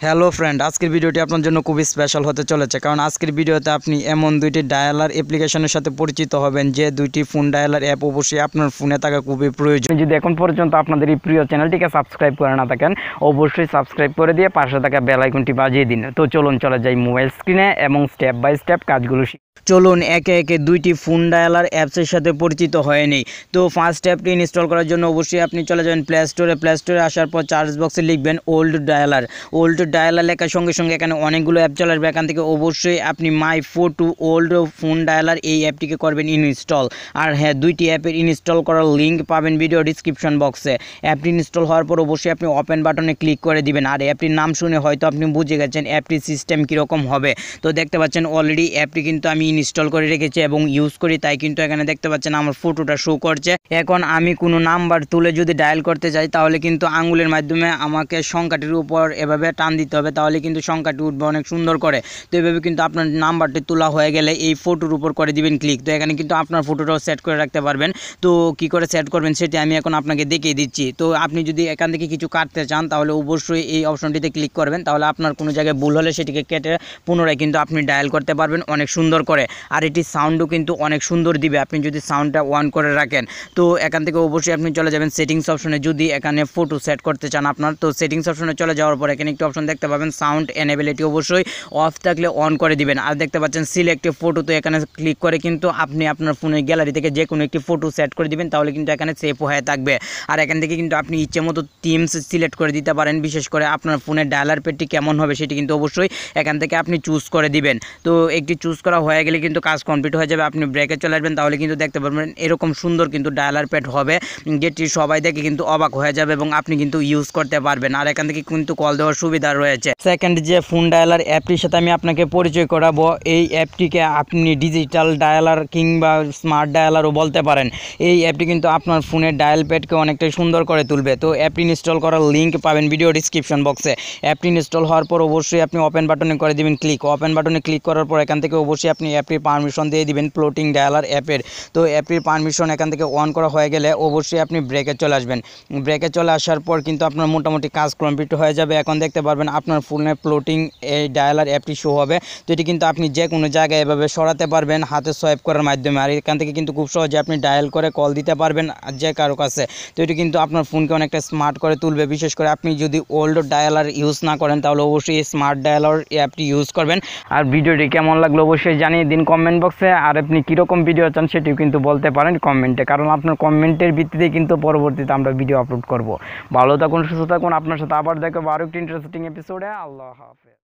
Hello friend আজকের ভিডিওটি আপনার জন্য খুবই স্পেশাল হতে চলেছে। কারণ আজকের ভিডিওতে আপনি এমন দুইটি ডায়ালার অ্যাপ্লিকেশনের সাথে পরিচিত হবেন যে দুইটি ফোন ডায়ালার অ্যাপ অবশ্যই আপনার ফোনে থাকা খুবই প্রয়োজন। যদি এখন পর্যন্ত আপনাদের এই প্রিয় চ্যানেলটিকে সাবস্ক্রাইব করে না থাকেন অবশ্যই সাবস্ক্রাইব করে দিয়ে পাশে থাকা বেল আইকনটি বাজিয়ে দিন। তো চলুন চলে যাই মোবাইল স্ক্রিনে এবং স্টেপ বাই স্টেপ কাজগুলো চলুন একে একে দুইটি ফোন ডায়ালার অ্যাপসের সাথে পরিচিত হয়ে নেই। তো ফার্স্ট অ্যাপটি ইনস্টল করার জন্য অবশ্যই আপনি চলে যাবেন প্লে স্টোরে প্লে স্টোরে আসার পর চার্জ বক্সে লিখবেন ওল্ড ডায়ালার ওল্ড ডায়ালার লেখার সঙ্গে সঙ্গে এখানে অনেকগুলো অ্যাপ চলে আসবে। এখান থেকে অবশ্যই আপনি my photo old phone dialer এই অ্যাপটিকে করবেন ইনস্টল আর হ্যাঁ দুইটি অ্যাপের ইনস্টল করার লিঙ্ক পাবেন ভিডিও ডিসক্রিপশন বক্সে অ্যাপটি ইনস্টল হওয়ার পর অবশ্যই আপনি ওপেন বাটনে ক্লিক করে দিবেন। আর অ্যাপটির নাম শুনে হয়তো আপনি বুঝে গেছেন অ্যাপটির সিস্টেম কীরকম হবে। তো দেখতে পাচ্ছেন অলরেডি অ্যাপটি কিন্তু আমি ইনস্টল করে রেখেছি এবং ইউজ করি, তাই কিন্তু এখানে দেখতে পাচ্ছেন আমার ফটোটা শো করছে। এখন আমি কোনো নাম্বার তুলে যদি ডায়াল করতে চাই, তাহলে কিন্তু আঙ্গুলের মাধ্যমে আমাকে সংখ্যাটির উপর এভাবে টান দিতে হবে, তাহলে কিন্তু সংখ্যাটি উঠবে অনেক সুন্দর করে। তো এভাবে কিন্তু আপনার নাম্বারটি তোলা হয়ে গেলে এই ফটোর উপর করে দিবেন ক্লিক তো এখানে কিন্তু আপনার ফটোটাও সেট করে রাখতে পারবেন। তো কি করে সেট করবেন সেটি আমি এখন আপনাকে দেখিয়ে দিচ্ছি। তো আপনি যদি এখান থেকে কিছু কাটতে চান, তাহলে অবশ্যই এই অপশনটিতে ক্লিক করবেন। তাহলে আপনার কোনো জায়গায় ভুল হলে সেটিকে কেটে পুনরায় কিন্তু আপনি ডায়াল করতে পারবেন অনেক সুন্দর করে। আর এটি সাউন্ডও কিন্তু অনেক সুন্দর দিবে। আপনি যদি সাউন্ডটা অন করে রাখেন, তো এখান থেকে অবশ্যই আপনি চলে যাবেন সেটিংস অপশনে যদি এখানে ফটো সেট করতে চান আপনার, তো সেটিংস অপশনে চলে যাওয়ার পর এখানে একটি অপশন দেখতে পাবেন সাউন্ড এনেবিলিটি অবশ্যই অফ থাকলে অন করে দিবেন। আর দেখতে পাচ্ছেন সিলেক্ট ফটো তো এখানে ক্লিক করে কিন্তু আপনি আপনার ফোনের গ্যালারি থেকে যে কোনো একটি ফটো সেট করে দিবেন, তাহলে কিন্তু এখানে সেভ হয়ে থাকবে। আর এখান থেকে কিন্তু আপনি ইচ্ছে মতো থিমস সিলেক্ট করে দিতে পারেন, বিশেষ করে আপনার ফোনের ডায়ালার পেডটি কেমন হবে সেটি কিন্তু অবশ্যই এখান থেকে আপনি চুজ করে দিবেন। তো একটি চুজ করা হয়ে গেলে কিন্তু কাজ কমপ্লিট হয়ে যাবে, আপনি ব্রেকে চলে আসবেন, তাহলে কিন্তু দেখতে পারবেন এরকম সুন্দর কিন্তু ডায়ালার প্যাড হবে, যেটি সবাই দেখে কিন্তু অবাক হয়ে যাবে এবং আপনি কিন্তু ইউজ করতে পারবেন। আর এখান থেকে কিন্তু কল দেওয়ার সুবিধা রয়েছে। সেকেন্ড যে ফোন ডায়ালার অ্যাপটির সাথে আমি আপনাকে পরিচয় করাবো, এই অ্যাপটিকে আপনি ডিজিটাল ডায়ালার কিংবা স্মার্ট ডায়ালারও বলতে পারেন। এই অ্যাপটি কিন্তু আপনার ফোনের ডায়াল প্যাডকে অনেকটাই সুন্দর করে তুলবে। তো অ্যাপটি ইনস্টল করার লিঙ্ক পাবেন ভিডিও ডিসক্রিপশন বক্সে অ্যাপটি ইনস্টল হওয়ার পর অবশ্যই আপনি ওপেন বাটনে করে দিবেন ক্লিক ওপেন বাটনে ক্লিক করার পর এখান থেকে অবশ্যই আপনি অ্যাপটির পারমিশন দিয়ে দিবেন ফ্লোটিং ডায়ালার অ্যাপের তো অ্যাপটির পারমিশন এখান থেকে অন করা হয়ে গেলে অবশ্যই আপনি ব্রেকে চলে আসবেন। ব্রেকে চলে আসার পর কিন্তু আপনার মোটামুটি কাজ কমপ্লিট হয়ে যাবে। এখন দেখতে পারবেন আপনার ফোনে ফ্লোটিং এই ডায়ালার অ্যাপটি শো হবে। তো এটি কিন্তু আপনি যে কোনো জায়গায় এভাবে সরাতে পারবেন, হাতে সোয়াইপ করার মাধ্যমে। আর এখান থেকে কিন্তু খুব সহজে আপনি ডায়াল করে কল দিতে পারবেন যে কারও কাছে। তো এটি কিন্তু আপনার ফোনকে অনেকটা স্মার্ট করে তুলবে। বিশেষ করে আপনি যদি ওল্ড ডায়ালার ইউজ না করেন, তাহলে অবশ্যই স্মার্ট ডায়ালার অ্যাপটি ইউজ করবেন। আর ভিডিওটি কেমন লাগল অবশ্যই জানিয়ে দিন কমেন্ট বক্সে আর আপনি কীরকম ভিডিও চান সেটিও কিন্তু বলতে পারেন কমেন্টে কারণ আপনার কমেন্টের ভিত্তিতে কিন্তু পরবর্তীতে আমরা ভিডিও আপলোড করব। ভালো থাকুন, সুস্থ থাকুন। আপনার সাথে আবার দেখো আরও একটি ইন্টারেস্টিং এপিসোডে আল্লাহ হাফেজ